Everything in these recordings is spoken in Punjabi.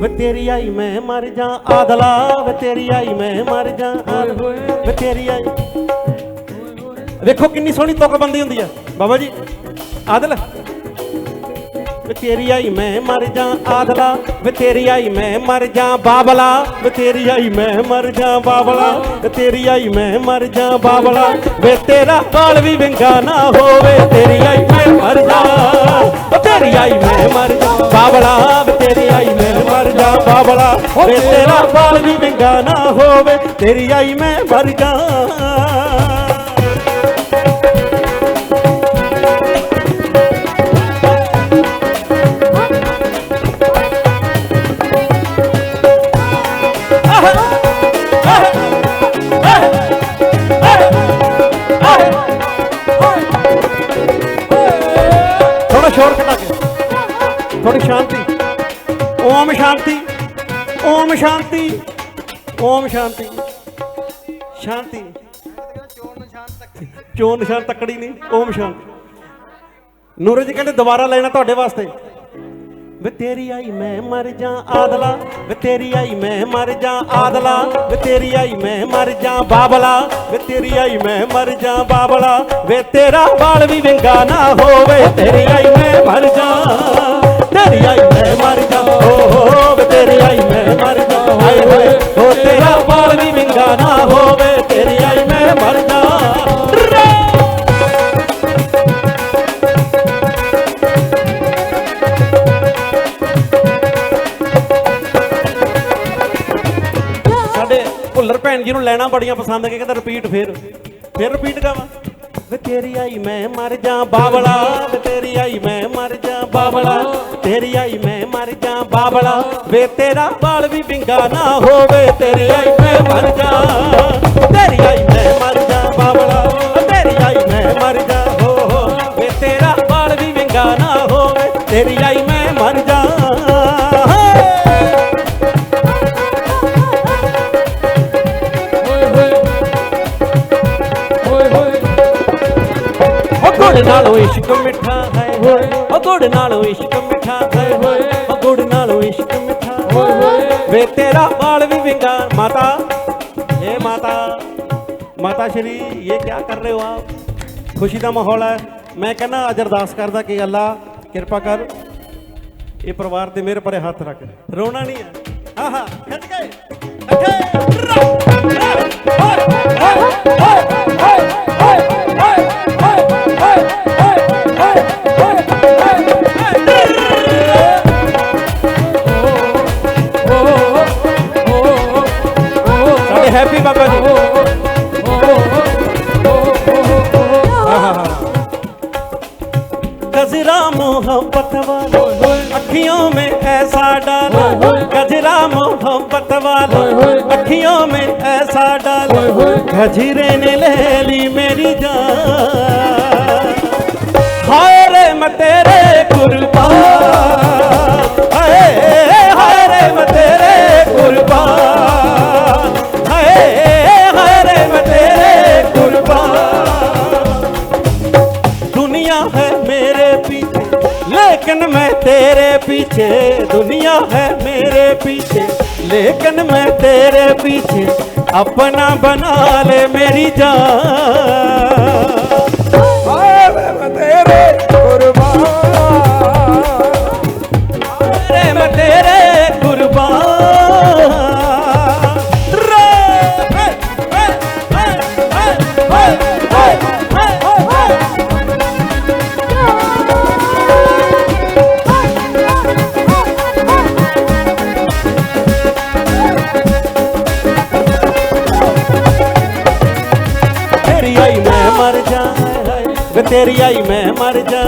ਵੇ ਤੇਰੀ ਆਈ ਮੈਂ ਮਰ ਜਾ, ਆਦਲਾ ਵੇ ਤੇਰੀ ਆਈ ਮੈਂ ਮਰ ਜਾ ਵੇ ਤੇਰੀ ਆਈ। ਵੇਖੋ ਕਿੰਨੀ ਸੋਹਣੀ ਤੁਕ ਬੰਦੀ ਹੁੰਦੀ ਆ। ਬਾਬਾ ਜੀ, ਆਦਲ। ਵੇ ਤੇਰੀ ਆਈ ਮੈਂ ਮਰ ਜਾ, ਆਦਲਾ ਵੇ ਤੇਰੀ ਆਈ ਮੈਂ ਮਰ ਜਾ, ਬਾਬਲਾ ਵੇ ਤੇਰੀ ਆਈ ਮੈਂ ਮਰ ਜਾ, ਬਾਬਲਾ ਵੇ ਤੇਰੀ ਆਈ ਮੈਂ ਮਰ ਜਾ, ਬਾਬਲਾ ਵੇ ਤੇਰਾ ਬਾਲ ਵੀ ਵਿੰਗਾ ਨਾ ਹੋਵੇ, ਤੇਰੀ ਆਈ ਮੈਂ ਮਰ ਜਾ। ਤੇਰੀ ਆਈ ਮੈਂ ਮਰ ਜਾ। ਬਾਬਲਾ ਵੇ ਤੇਰੀ ਆਈ ਮੈਂ ਮਰ ਜਾ। ਬਾਬਲਾ, ਵੇ ਤੇਰਾ ਬਾਲ ਵੀ ਵਿੰਗਾ ਨਾ ਹੋਵੇ। ਤੇਰੀ ਆਈ ਮੈਂ ਮਰ ਜਾ। ਥੋੜੀ ਸ਼ਾਂਤੀ। ਓਮ ਸ਼ਾਂਤੀ। ਓਮ ਸ਼ਾਂਤੀ। ਓਮ ਸ਼ਾਂਤੀ। ਸ਼ਾਂਤੀ। ਚੋਣ ਨਿਸ਼ਾਨ ਤੱਕੜੀ ਨਹੀਂ, ਓਮ ਸ਼ਾਂਤੀ। ਨੂਰੇ ਜੀ ਕਹਿੰਦੇ ਦੁਬਾਰਾ ਲੈਣਾ ਤੁਹਾਡੇ ਵਾਸਤੇ। ਵੇ ਤੇਰੀ ਆਈ ਮੈਂ ਮਰ ਜਾ ਆਦਲਾ, ਵੇ ਤੇਰੀ ਆਈ ਮੈਂ ਮਰ ਜਾ ਆਦਲਾ, ਵੇ ਤੇਰੀ ਆਈ ਮੈਂ ਮਰ ਜਾ ਬਾਬਲਾ, ਵੇ ਤੇਰੀ ਆਈ ਮੈਂ ਮਰ ਜਾ ਬਾਬਲਾ, ਵੇ ਤੇਰਾ ਬਾਲ ਵੀ ਵਿੰਗਾ ਨਾ ਹੋਵੇ, ਤੇਰੀ ਆਈ ਮੈਂ ਮਰ ਜਾ ਤੇਰੀ ਆਈ ਮੈਂ ਮਰ ਜਾ ਓ ਹੋ ਤੇਰੀ ਆਈ ਮੈਂ ਮਰ ਜਾ ਹਾਏ ਹੋਏ, ਓ ਤੇਰਾ ਬਾਲ ਵੀ ਵਿੰਗਾ ਨਾ ਹੋਵੇ, ਤੇਰੀ ਆਈ ਮੈਂ ਮਰ ਜਾ ਸਾਡੇ ਭੁੱਲਰ ਭੈਣ ਜੀ ਨੂੰ ਲੈਣਾ ਬੜੀਆਂ ਪਸੰਦ ਕਿ ਕਹਿੰਦਾ ਰਿਪੀਟ ਫੇਰ। ਫੇਰ ਰਿਪੀਟ ਗਾਵਾਂ। ਵੇ ਤੇਰੀ ਆਈ ਮੈਂ ਮਰ ਜਾ ਬਾਬਲਾ। ਵੇ ਤੇਰੀ ਆਈ ਮੈਂ ਮਰ ਜਾ ਬਾਬਲਾ। ਤੇਰੀ ਆਈ ਮੈਂ ਮਰ ਜਾ ਬਾਬਲਾ ਵੇ ਤੇਰਾ ਬਾਲ ਵੀ ਵਿੰਗਾ ਨਾ ਹੋਵੇ ਤੇਰੀ ਆਈ ਮੈਂ ਮਰ ਜਾ। ਤੇਰੀ ਆਈ ਮੈਂ ਮਰ ਜਾ ਬਾਬਲਾ ਤੇਰੀ ਆਈ ਮੈਂ ਮਰ ਜਾ ਹੋ ਹੋ। ਵੇ ਤੇਰਾ ਬਾਲ ਵੀ ਵਿੰਗਾ ਨਾ ਹੋਵੇ ਤੇਰੀ ਆਈ ਮੈਂ ਮਰ ਜਾ। ਨਾਲੋਂ ਇਸ਼ਕ ਮਿੱਠਾ ਹੈ। ਉਹ ਗੁੜ ਨਾਲੋਂ ਇਸ਼ਕ ਵੇ ਤੇਰਾ ਬਾਲ ਵੀ ਵਿੰਗਾ। ਮਾਤਾ ਇਹ ਮਾਤਾ। ਮਾਤਾ ਸ਼੍ਰੀ, ਇਹ ਕੀ ਕਰ ਰਹੇ ਹੋ ਆਪ? ਖੁਸ਼ੀ ਦਾ ਮਾਹੌਲ ਹੈ। ਮੈਂ ਕਹਿੰਦਾ ਅੱਜ ਅਰਦਾਸ ਕਰਦਾ ਕਿ ਅੱਲਾ ਕਿਰਪਾ ਕਰ, ਇਹ ਪਰਿਵਾਰ ਤੇ ਮੇਰੇ ਪਰੇ ਹੱਥ ਰੱਖ। ਰੋਣਾ ਨਹੀਂ ਹੈ। ਆਹਾ ਖਿੱਚ ਗਏ ਅੱਗੇ ਸਾਡੇ वालो अखियों में ऐसा डालो गजरा मोहब्बत वालो अखियों में ऐसा डालो गजरे ने ले ली मेरी जान हाय रे मैं तेरे कुर्बान तेरे पीछे दुनिया है मेरे पीछे लेकिन मैं तेरे पीछे अपना बना ले मेरी जान ਵੇ ਤੇਰੀ ਆਈ ਮੈਂ ਮਰ ਜਾ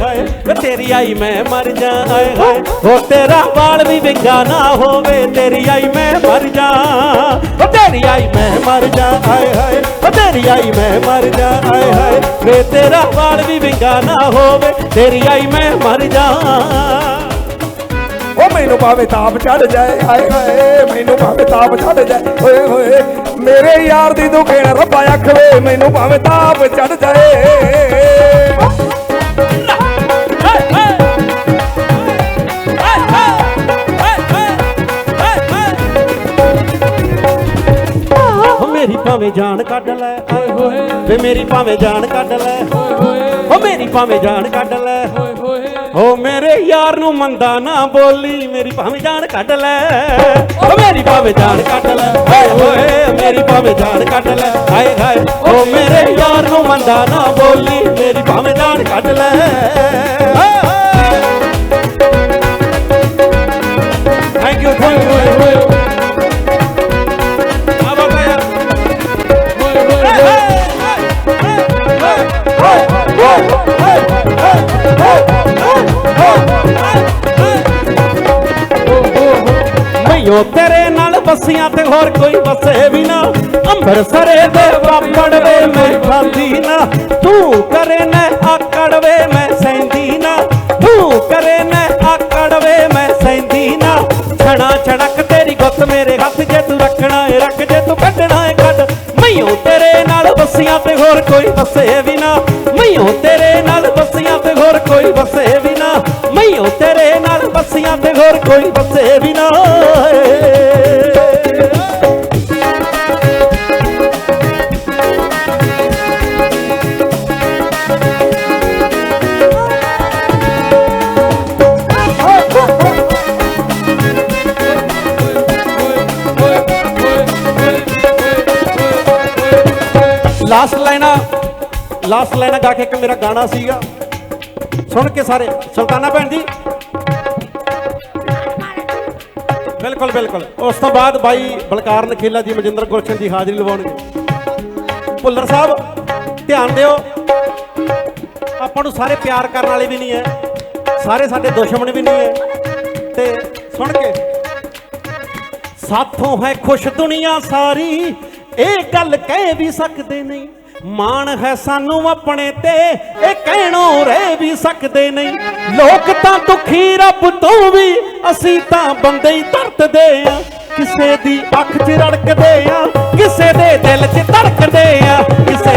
ਹਾਏ, ਵੇ ਤੇਰੀ ਆਈ ਮੈਂ ਮਰ ਜਾ ਹਾਏ। ਹੋ ਤੇਰਾ ਵਾਲ ਵੀ ਵਿੰਗਾ ਨਾ ਹੋਵੇ, ਤੇਰੀ ਆਈ ਮੈਂ ਮਰ ਜਾ। ਹੋ ਤੇਰੀ ਆਈ ਮੈਂ ਮਰ ਜਾ ਹਾਏ ਹਾਏ ਹੋ ਤੇਰੀ ਆਈ ਮੈਂ ਮਰ ਜਾ ਹਾਏ ਹਾਏ। ਵੇ ਤੇਰਾ ਵਾਲ ਵੀ ਵਿੰਗਾ ਨਾ ਹੋਵੇ, ਤੇਰੀ ਆਈ ਮੈਂ ਮਰ ਜਾ। ਉਹ ਮੈਨੂੰ ਭਾਵੇਂ ਤਾਪ ਚੜ ਜਾਏ ਆਏ ਹਾਏ ਮੈਨੂੰ ਭਾਵੇਂ ਤਾਪ ਚੜ ਜਾਏ। ਓਏ ਹੋਏ ਮੇਰੇ ਯਾਰ ਦੀ ਦੁਖੇਣ ਰੱਬਾ ਅੱਖਵੇ ਮੈਨੂੰ ਭਾਵੇਂ ਤਾਪ ਚੜ ਜਾਏ। ਮੇਰੀ ਭਾਵੇਂ ਜਾਣ ਕੱਢ ਲੈ। ਆਏ ਹੋਏ ਵੇ ਮੇਰੀ ਭਾਵੇਂ ਜਾਣ ਕੱਢ ਲੈ। ਹੋਏ ਹੋਏ ਓ ਮੇਰੀ ਭਾਵੇਂ ਜਾਣ ਕੱਢ ਲੈ। ਹੋਏ ਹੋਏ ਓ ਮੇਰੇ ਯਾਰ ਨੂੰ ਮੰਦਾ ਨਾ ਬੋਲੀ, ਮੇਰੀ ਭਾਵੇਂ ਜਾਨ ਕੱਢ ਲੈ। ਓ ਮੇਰੀ ਭਾਵੇਂ ਜਾਨ ਕੱਢ ਲੈ। ਓਏ ਹੋਏ, ਮੇਰੀ ਭਾਵੇਂ ਜਾਨ ਕੱਢ ਲੈ। ਹਾਏ ਹਾਏ, ਓ ਮੇਰੇ ਯਾਰ ਨੂੰ ਮੰਦਾ ਨਾ ਬੋਲੀ, ਮੇਰੀ ਭਾਵੇਂ ਜਾਨ ਕੱਢ ਲੈ। ਮਈਓ ਤੇਰੇ ਨਾਲ ਬਸੀਆਂ ਤੇ ਹੋਰ ਕੋਈ ਵਸੇ ਵੀ ਨਾ। ਅੰਬਰਸਰੇ ਦੇ ਵਾਪੜ ਵੇ ਮੈਂ ਖਾਂਦੀ ਨਾ। ਤੂੰ ਕਰੇ ਨਾ ਆਕੜ ਵੇ ਮੈਂ ਸੈਂਦੀ ਨਾ। ਤੂੰ ਕਰੇ ਨਾ ਆਕੜ ਵੇ ਮੈਂ ਸੈਂਦੀ ਨਾ। ਛਣਾ ਛੜਕ ਤੇਰੀ ਗੁੱਤ ਮੇਰੇ ਹੱਥ ਜੇ ਤੂੰ ਰੱਖਣਾ ਏ, ਰੱਖ ਜੇ ਤੂੰ ਕੱਢਣਾ ਏ ਕੱਢ। ਮਈਓ ਤੇਰੇ ਨਾਲ ਬਸੀਆਂ ਤੇ ਹੋਰ ਕੋਈ ਵਸੇ ਲਾਸਟ ਲਾਈਨਾਂ ਗਾ ਕੇ ਇੱਕ ਮੇਰਾ ਗਾਣਾ ਸੀਗਾ। ਸੁਣ ਕੇ ਸਾਰੇ। ਸੁਲਤਾਨਾ ਭੈਣ ਜੀ। ਬਿਲਕੁਲ ਬਿਲਕੁਲ। ਉਸ ਤੋਂ ਬਾਅਦ ਬਾਈ ਬਲਕਾਰ ਨਖੇਲਾ ਜੀ, ਮਜਿੰਦਰ ਗੁਲਸ਼ਨ ਜੀ ਹਾਜ਼ਰੀ ਲਵਾਉਣਗੇ। ਭੁੱਲਰ ਸਾਹਿਬ, ਧਿਆਨ ਦਿਓ। ਆਪਾਂ ਨੂੰ ਸਾਰੇ ਪਿਆਰ ਕਰਨ ਵਾਲੇ ਵੀ ਨਹੀਂ ਹੈ ਸਾਰੇ ਸਾਡੇ ਦੁਸ਼ਮਣ ਵੀ ਨਹੀਂ ਹੈ ਤੇ ਸੁਣ ਕੇ। ਸਾਥੋਂ ਹੈ ਖੁਸ਼ ਦੁਨੀਆ ਸਾਰੀ। ਇਹ ਗੱਲ ਕਹਿ ਵੀ ਸਕਦੇ ਨਹੀਂ। ਮਾਣ ਹੈ ਸਾਨੂੰ ਆਪਣੇ ਤੇ। ਇਹ ਕਹਿਣੋਂ ਰਹਿ ਵੀ ਸਕਦੇ ਨਹੀਂ। ਲੋਕ ਤਾਂ ਦੁਖੀ, ਰੱਬ ਤੋਂ ਵੀ ਅਸੀਂ ਤਾਂ ਬੰਦੇ ਹੀ ਧਰਤਦੇ ਆ ਕਿਸੇ ਦੀ ਅੱਖ 'ਚ ਰੜਕਦੇ ਆ ਕਿਸੇ ਦੇ ਦਿਲ 'ਚ ਧੜਕਦੇ ਆ ਕਿਸੇ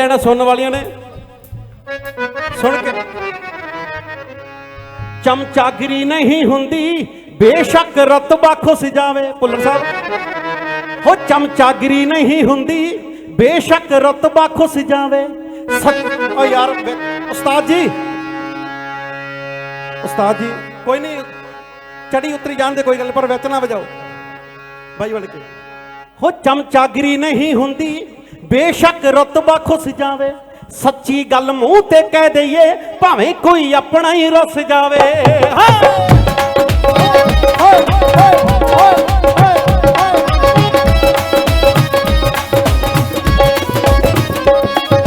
ਲੈਣਾ ਸੁਣਨ ਵਾਲੀਆਂ ਨੇ? ਸੁਣ ਕੇ। ਚਮਚਾਗਰੀ ਨਹੀਂ ਹੁੰਦੀ ਬੇਸ਼ੱਕ ਰਤਬਾ ਖੁੱਸ ਜਾਵੇ। ਭੁੱਲਰ ਸਾਹਿਬ। ਹੋ ਚਮਚਾਗਰੀ ਨਹੀਂ ਹੁੰਦੀ ਬੇਸ਼ੱਕ ਰਤਬਾ ਖੁੱਸ ਜਾਵੇ। ਸੱਚ ਓ ਯਾਰ ਉਸਤਾਦ ਜੀ। ਉਸਤਾਦ ਜੀ ਕੋਈ ਨਹੀਂ। ਚੜੀ ਉਤਰੀ ਜਾਣ ਦੇ ਕੋਈ ਗੱਲ ਨੀ, ਪਰ ਵਿੱਚ ਨਾ ਵਜਾਓ। ਬਾਈ ਬਣ ਕੇ। ਹੋ ਚਮਚਾਗਰੀ ਨਹੀਂ ਹੁੰਦੀ ਬੇਸ਼ੱਕ ਰਤਬਾ ਖੁੱਸ ਜਾਵੇ, ਸੱਚੀ ਗੱਲ ਮੂੰਹ ਤੇ ਕਹਿ ਦਈਏ, ਭਾਵੇਂ ਕੋਈ ਆਪਣਾ ਹੀ ਰੁੱਸ ਜਾਵੇ। ਹਾਂ!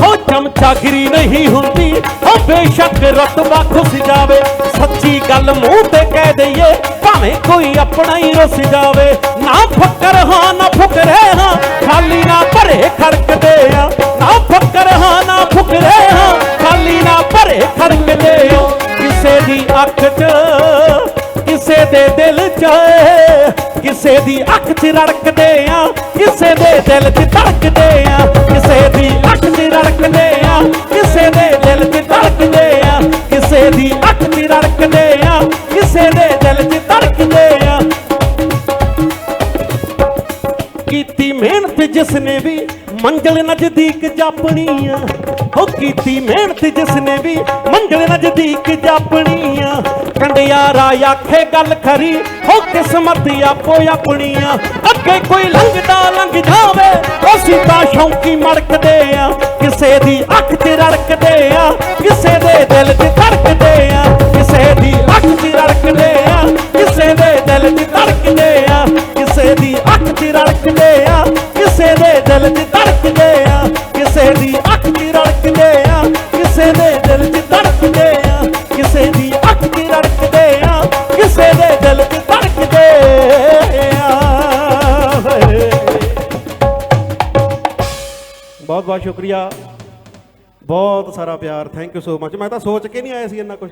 ਹੋ ਚਮਚਾਗਰੀ ਨਹੀਂ ਹੁੰਦੀ, ਹੋ ਬੇਸ਼ੱਕ ਰਤਬਾ ਖੁੱਸ ਜਾਵੇ, ਸੱਚੀ ਗੱਲ ਮੂੰਹ ਤੇ ਕਹਿ ਦਈਏ, ਭਾਵੇਂ ਕੋਈ ਆਪਣਾ ਹੀ ਰੁੱਸ ਜਾਵੇ। ਨਾ ਫੱਕਰ ਹਾਂ, ਨਾ ਫੁਕਰੇ ਹਾਂ ਖਾਲੀ ਨਾ ਭਰੇ ਖੜਕਦੇ ਆ। ਨਾ ਫੱਕਰ ਹਾਂ, ਨਾ ਫੁਕਰੇ ਹਾਂ ਖਾਲੀ ਨਾ ਭਰੇ ਖੜਕਦੇ ਆ। ਕਿਸੇ ਦੀ ਅੱਖ 'ਚ ਕਿਸੇ ਦੇ ਦਿਲ 'ਚ, ਕਿਸੇ ਦੀ ਅੱਖ 'ਚ ਰੜਕਦੇ ਆ। ਕਿਸੇ ਦੇ ਦਿਲ 'ਚ ਧੜਕਦੇ ਆ। ਕਿਸੇ ਦੀ ਅੱਖ 'ਚ ਰੜਕਦੇ ਆ। ਕਿਸੇ ਦੇ ਦਿਲ 'ਚ ਧੜਕਦੇ ਆ। ਕਿਸੇ ਦੀ ਅੱਖ 'ਚ ਰੜਕਦੇ ਜਿਸਨੇ ਵੀ ਮੰਜ਼ਲ ਨਜ਼ਦੀਕ ਜਾਪਣੀ ਆ ਹੋ ਕੀਤੀ ਮਿਹਨਤ ਜਿਸਨੇ ਵੀ ਮੰਜ਼ਲ ਨਜ਼ਦੀਕ ਜਾਪਣੀ ਆ ਕੰਡਿਆਰਾ ਆਖੇ ਗੱਲ ਖਰੀ ਹੋ ਕਿਸਮਤ ਆਪੋ ਆਪਣੀ ਆ ਅੱਗੇ ਕੋਈ ਲੰਘਦਾ ਲੰਘ ਜਾਵੇ, ਅਸੀਂ ਤਾਂ ਸ਼ੌਂਕੀ ਮੜਕਦੇ ਆ। ਕਿਸੇ ਦੀ ਅੱਖ 'ਚ ਰੜਕਦੇ ਆ, ਕਿਸੇ ਦੇ ਦਿਲ 'ਚ ਬਹੁਤ ਸ਼ੁਕਰੀਆ। ਬਹੁਤ ਸਾਰਾ ਪਿਆਰ। ਥੈਂਕ ਯੂ ਸੋ ਮਚ ਮੈਂ ਤਾਂ ਸੋਚ ਕੇ ਨਹੀਂ ਆਇਆ ਸੀ ਇੰਨਾ ਕੁਝ